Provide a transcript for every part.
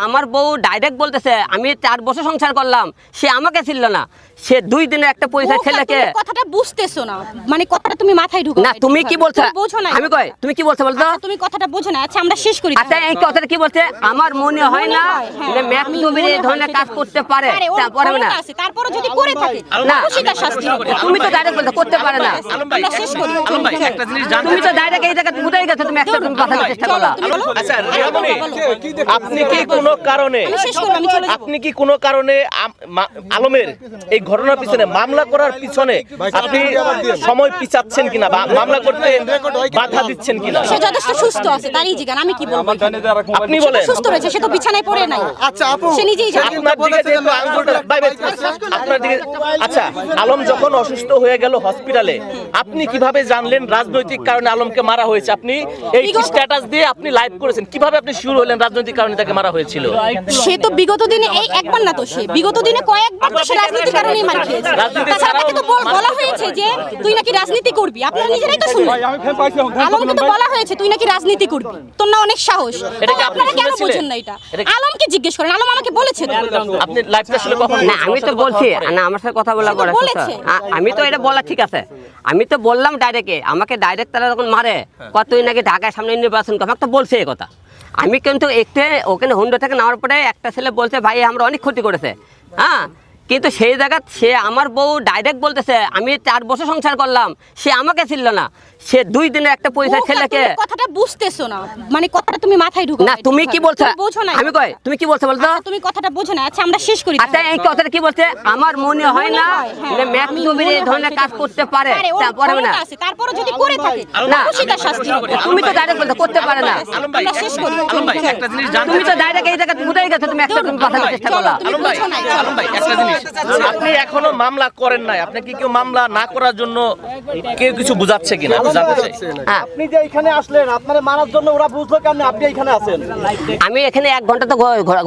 আমার বউ ডাইরেক্ট বলতেছে আমি চার বছর সংসার করলাম সে আমাকে ছিল না। সে দুই দিনের একটা পয়সা ছেলেকে কথাটা বুঝতেছো না। মানে কথাটা তুমি মাথায় ঢুকো না তুমি কি বলছো? বোঝো না আমি কই? তুমি কি বলছো বলতো? আচ্ছা, তুমি কথাটা বোঝো না আচ্ছা আমরা শেষ করি আচ্ছা এই কথাটা কি বলছে? আমার মনে হয় না হ্যাঁ। যে ম্যাক আমি তুমি এই ধরনের কাজ করতে পারে। পারে, তারপরে না। তারপরও যদি করে থাকে না। সেটা শাস্তি হবে। তুমি তো ডাইরেক্ট বলতে করতে পারে না। আমরা শেষ করি। আলম ভাই একটা জিনিস জানতে তুমি তো ডাইরেক্ট এই জায়গায় বুঝাই গেছো তুমি একটা তুমি কথা চেষ্টা করলা আচ্ছা। আপনি কি কোনো কারণে আমি শেষ করব, আমি চলে যাব। আপনি কি কোনো কারণে আলমের এই ঘটনার পিছনে মামলা করার পিছনে আপনি সময় পিছাচ্ছেন কিনা বা মামলা করতে বাধা দিচ্ছেন কিনা? সে যথেষ্ট সুস্থ আছে তারই জিজ্ঞান আমি কি বলব? আপনি বলেন। সুস্থ রয়েছে সে তো বিছানায় পড়ে নাই। আচ্ছা আপু সে নিজেই জানে আপনার দিকে যেহেতু আঙ্গুলটা বাই বাই, আপনার দিকে আচ্ছা আলম যখন অসুস্থ হয়ে গেল হসপিটালে আপনি কীভাবে জানলেন রাজনৈতিক কারণে আলমকে মারা হয়েছে? আপনি এই স্ট্যাটাস দিয়ে আপনি লাইভ করেছেন। কীভাবে আপনি শুরু হলেন রাজনৈতিক কারণে তাকে মারা হয়েছিল সে তো বিগত দিনে এই একবার না তো সে। বিগত দিনে কয়েকবার তো সে রাজনীতির কারণেই মার খেয়েছে। তাকে তো বলা হয়েছে যে তুই নাকি রাজনীতি করবি। আপনারা নিজেরাই তো শুনলেন আলমকে তো বলা হয়েছে তুই নাকি রাজনীতি করবি। তোর না অনেক সাহস। এটা কি আপনারা কেন শুনেছিলেন? না এটা? আলমকে জিজ্ঞেস করেন। আলম আমাকে বলেছে আপনি লাইভটা আসলে কখন না আমি তো বলছি না আমার সাথে কথা বলা করে বলেছে। আমি তো এটা বলা ঠিক আছে। আমি তো বললাম ডাইরেক্টে আমাকে ডাইরেক্ট তারা যখন মারে কত তুই নাকি ঢাকায় সামনে নির্বাচন কর? আমাকে তো বলছে এই কথা। আমি কিন্তু একটু ওখানে হুন্ডো থেকে নেওয়ার পরে একটা ছেলে বলছে, ভাই, আমরা অনেক ক্ষতি করেছে। হ্যাঁ? কিন্তু সেই জায়গা সে আমার বউ ডাইরেক্ট বলতেছে আমি চার বছর সংসার করলাম সে আমাকে ছিল না। সে দুই দিনের একটা পয়সা ছেলেকে তুমি কথাটা বুঝতেছো না। মানে কথাটা তুমি মাথায় ঢুকো না তুমি কি বলছো? বোঝো না আমি কই? তুমি কি বলছো বলতো? আচ্ছা, তুমি কথাটা বোঝো না। আচ্ছা আমরা শেষ করি আচ্ছা এই কথাটা কি বলছে? আমার মনে হয় না হয়। যে ম্যাক তুমি এই ধরনের কাজ করতে পারে। তারপরে না। ক্ষমতা আছে, তারপরও যদি করে থাকে না। তার শাস্তি। হবে। তুমি তো ডাইরেক্ট বলতে করতে পারে না। আমরা শেষ করি। আলম ভাই একটা জিনিস জানতে তুমি তো ডাইরেক্ট এই জায়গা বুঝাই গেছো? তুমি একটা কথা চেষ্টা করলা আলম ভাই না। আলম ভাই একটা জিনিস আপনি এখনও মামলা করেন নাই। আপনি কি কেউ মামলা না করার জন্য কেউ কিছু বুঝাচ্ছে কিনা? আপনি যে এখানে আসলেন আপনারা মারার জন্য ওরা বুঝলো কেমন? আপনি এখানে আছেন। আমি এখানে এক ঘণ্টা তো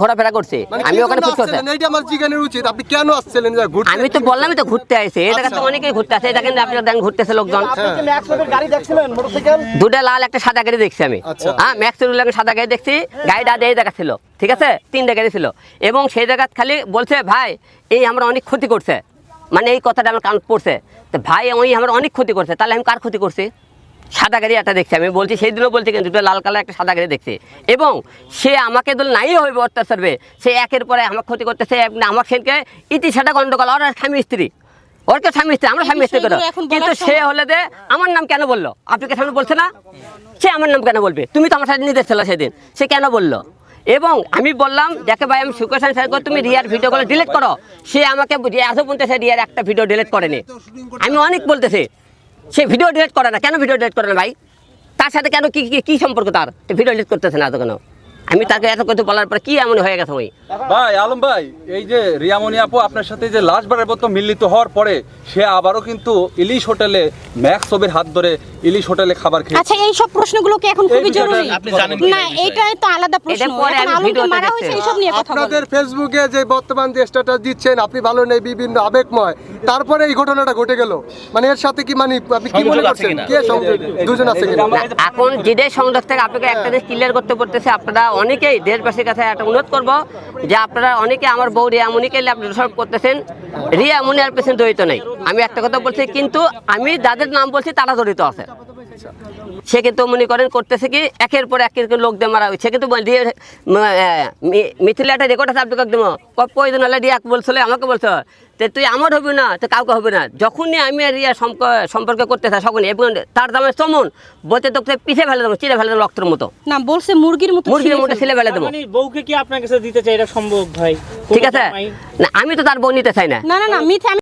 ঘোরাফেরা করছি। মানে আমি ওখানে করতে এইটা আমার জিজ্ঞানের উচিত। আপনি কেন আসছিলেন? যে ঘুরতে আমি তো বললামই তো ঘুরতে আসছি এই জায়গায় তো অনেকেই ঘুরতে আসে। এটা কিন্তু আপনারা দেখেন ঘুরতেছে লোকজন। আপনি কি ম্যাক্সের গাড়ি দেখছিলেন? মোটরসাইকেল? দুটা লাল একটা সাদা গাড়ি দেখছি আমি। আচ্ছা। হ্যাঁ ম্যাক্সের সাদা গাড়ি দেখছি। গাড়িটা এই জায়গা ছিল। ঠিক আছে? তিনটা গাড়ি ছিল। এবং সেই জায়গা খালি বলছে ভাই এই আমরা অনেক ক্ষতি করছে। মানে এই কথাটা আমার কান পড়ছে। তো ভাই ওই আমার অনেক ক্ষতি করছে। তাহলে আমি কার ক্ষতি করছি? সাদা গাড়ি একটা দেখছি। আমি বলছি সেই দিনও বলছি কিন্তু দুটো লাল কালার একটা সাদা গাড়ি দেখছি। এবং সে আমাকে দল নাই হইবে অত্যাচারবে সে একের পরে আমার ক্ষতি করতেছে। আমার সেনকে ইতি সেটা গন্ডগোল। ওর স্বামী স্ত্রী। ওর কে স্বামী স্ত্রী? আমরা স্বামী স্ত্রী করো। কিন্তু সে হলে যে আমার নাম কেন বলল? আপনি কে সামনে বলছে না? সে আমার নাম কেন বলবে? তুমি তো আমার সাথে নিতে ছিল সেদিন। সে কেন বলল? এবং আমি বললাম, দেখে ভাই, আমি সুকেশন স্যার তুমি রিয়ার ভিডিওগুলো ডিলিট করো। সে আমাকে আজও বলতেছে, রিয়ার একটা ভিডিও ডিলিট করেনি। আমি অনেক বলতেছি, সে ভিডিও ডিলিট করে না। কেন ভিডিও ডিলিট করে না ভাই? তার সাথে কেন, কি, কি- কি সম্পর্ক তার? ভিডিও ডিলিট করতেছে না এত কেন আমি তাকে এত কথা বলার পর কি এমন হয়ে গেছে ওই ভাই আলম ভাই এই যে রিয়ামণি আপু আপনার সাথে যে লাস্ট বারের মতো মিলিত হওয়ার পরে সে আবারও কিন্তু ইলিশ হোটেলে ম্যাক্স ছবির হাত ধরে ইলিশ হোটেলে খাবার খেয়ে আচ্ছা এই সব প্রশ্নগুলো কি এখন খুবই জরুরি? আপনি জানেন না এই বিষয়ে? এটা তো আলাদা প্রশ্ন। এটা পরে এখন আমি আলমকে মারা হয়েছে দেখছি। এইসব নিয়ে কথা আপনাদের ফেসবুকে যে বর্তমান যে স্ট্যাটাস দিচ্ছেন আপনি ভালো নেই বিভিন্ন আবেগময়। তারপরে এই ঘটনাটা ঘটে গেল। মানে এর সাথে কি মানে আপনি কি মনে করছেন? কে সংযোগ? দুজন আছে কিনা? এখন যেটাই সংযোগ থেকে আপনাকে একটা জিনিস ক্লিয়ার করতে পড়তেছে আপনারা অনেকেই দেশবাসীর কাছে একটা অনুরোধ করব যে আপনারা অনেকে আমার বউ রিয়া মুনিকে দোষারোপ করতেছেন। রিয়া মুনি আর পেছনে জড়িত নেই। আমি একটা কথা বলছি, কিন্তু আমি যাদের নাম বলছি তারা জড়িত আছে। সে কিন্তু মনে করেন করতেছে কি একের পর একের লোক দিয়ে মারা হয়েছে। কিন্তু দিয়ে মিথিলা একটা রেকর্ড আছে আপনাকে একদম প্রয়োজন হলে রিয়া বলছিল আমাকে বলছো। যে তুই আমার হবি না তো কাউকে হবে না। যখনই আমি আর রিয়া সম্প- সম্পর্ক করতে থাকি তখনই এবং তার দামে চমন বলতে তোকে পিছিয়ে ফেলে দেবো চিড়ে ফেলে দেবো রক্তের মতো। না বলছে মুরগির মতো মুরগির মতো ছেলে ফেলে দেবো। মানে বউকে কি আপনার কাছে দিতে চাই এটা সম্ভব ভাই? ঠিক আছে? না আমি তো তার বউ নিতে চাই না না না মিথ্যা আমি